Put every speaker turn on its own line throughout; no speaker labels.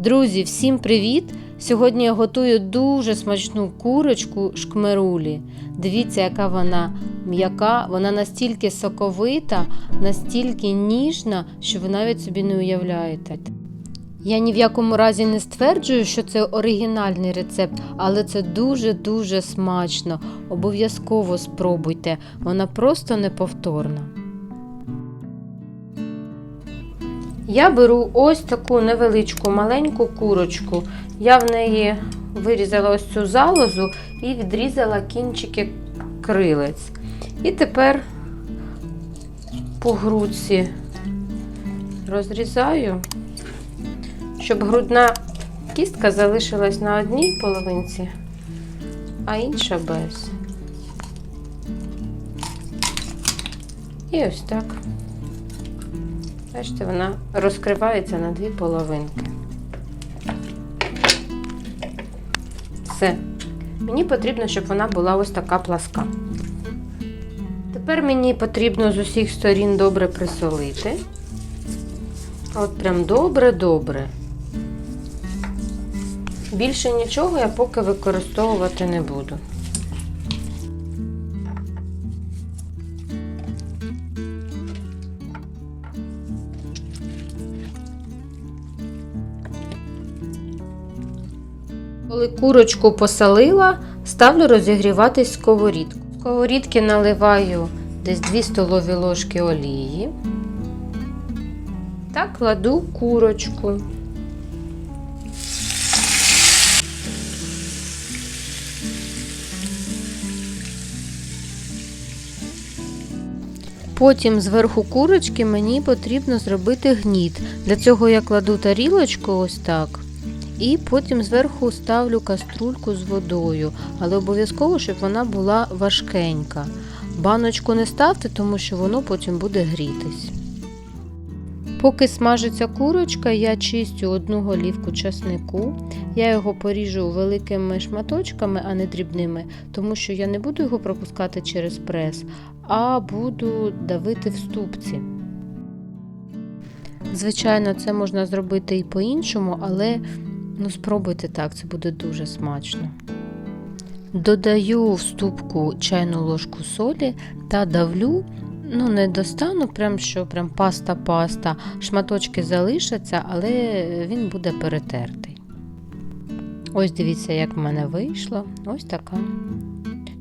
Друзі, всім привіт! Сьогодні я готую дуже смачну курочку шкмерулі. Дивіться, яка вона м'яка, вона настільки соковита, настільки ніжна, що ви навіть собі не уявляєте. Я ні в якому разі не стверджую, що це оригінальний рецепт, але це дуже-дуже смачно. Обов'язково спробуйте, вона просто неповторна. Я беру ось таку невеличку маленьку курочку. Я в неї вирізала ось цю залозу і відрізала кінчики крилець. І тепер по грудці розрізаю, щоб грудна кістка залишилась на одній половинці, а інша без. І ось так. Бачите, вона розкривається на дві половинки. Все. Мені потрібно, щоб вона була ось така пласка. Тепер мені потрібно з усіх сторін добре присолити. От прям добре-добре. Більше нічого я поки використовувати не буду. Коли курочку посолила, ставлю розігріватись сковорідку. В сковорідки наливаю десь 2 столові ложки олії та кладу курочку. Потім зверху курочки мені потрібно зробити гніт. Для цього я кладу тарілочку ось так. І потім зверху ставлю каструльку з водою, але обов'язково, щоб вона була важкенька. Баночку не ставте, тому що воно потім буде грітись. Поки смажиться курочка, я чистю одну голівку часнику. Я його поріжу великими шматочками, а не дрібними, тому що я не буду його пропускати через прес, а буду давити в ступці. Звичайно, це можна зробити і по-іншому, але ну, спробуйте так, це буде дуже смачно. Додаю в ступку чайну ложку солі та давлю ну не достану, прям що прям паста-паста. Шматочки залишаться, але він буде перетертий. Ось дивіться, як в мене вийшло. Ось така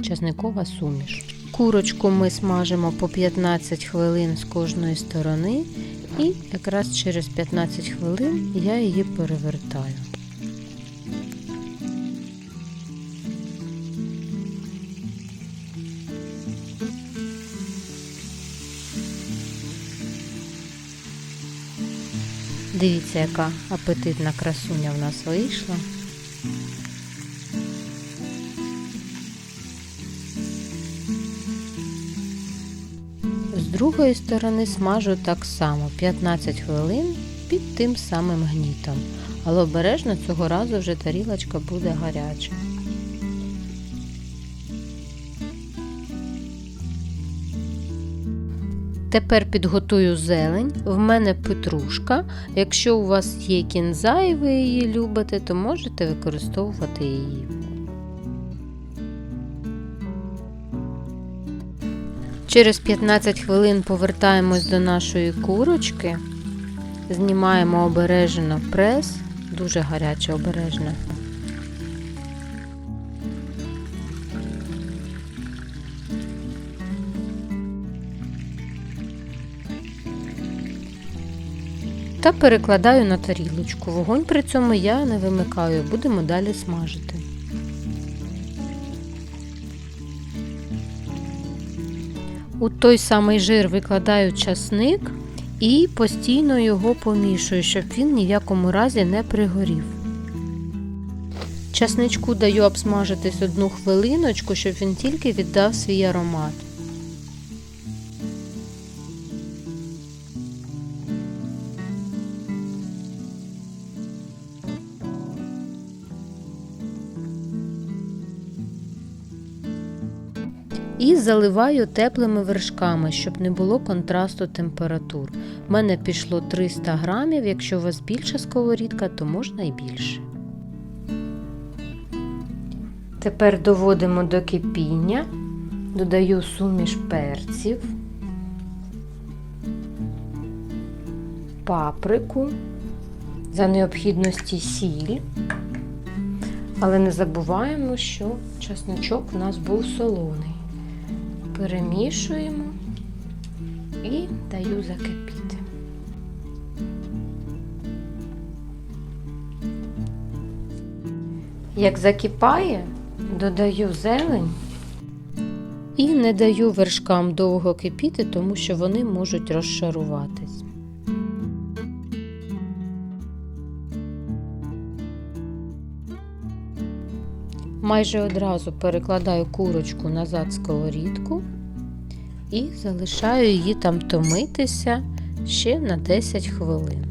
часникова суміш. Курочку ми смажимо по 15 хвилин з кожної сторони, і якраз через 15 хвилин я її перевертаю. Дивіться, яка апетитна красуня в нас вийшла. З другої сторони смажу так само 15 хвилин під тим самим гнітом. Але обережно цього разу вже тарілочка буде гаряча. Тепер підготую зелень. В мене петрушка. Якщо у вас є кінза і ви її любите, то можете використовувати її. Через 15 хвилин повертаємось до нашої курочки, знімаємо обережно прес, дуже гаряче обережно. Та перекладаю на тарілочку. Вогонь при цьому я не вимикаю, будемо далі смажити. У той самий жир викладаю часник і постійно його помішую, щоб він ні в якому разі не пригорів. Часничку даю обсмажитись одну хвилиночку, щоб він тільки віддав свій аромат. І заливаю теплими вершками, щоб не було контрасту температур. У мене пішло 300 грамів, якщо у вас більша сковорідка, то можна і більше. Тепер доводимо до кипіння, додаю суміш перців, паприку, за необхідності сіль. Але не забуваємо, що чесночок у нас був солоний. Перемішуємо і даю закипіти. Як закипає, додаю зелень і не даю вершкам довго кипіти, тому що вони можуть розшаруватись. Майже одразу перекладаю курочку назад сковорідку і залишаю її там томитися ще на 10 хвилин.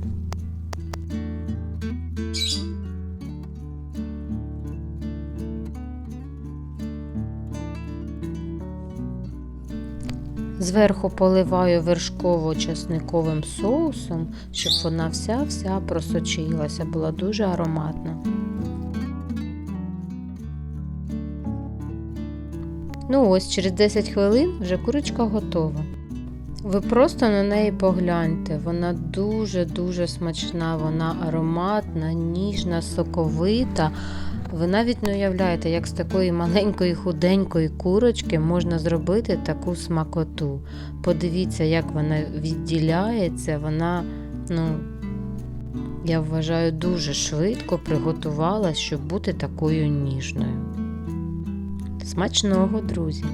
Зверху поливаю вершково-часниковим соусом, щоб вона вся-вся просочилася, була дуже ароматна. Ну ось, через 10 хвилин вже курочка готова. Ви просто на неї погляньте, вона дуже-дуже смачна, вона ароматна, ніжна, соковита. Ви навіть не уявляєте, як з такої маленької худенької курочки можна зробити таку смакоту. Подивіться, як вона відділяється, вона, ну, я вважаю, дуже швидко приготувалась, щоб бути такою ніжною. Смачного, друзі!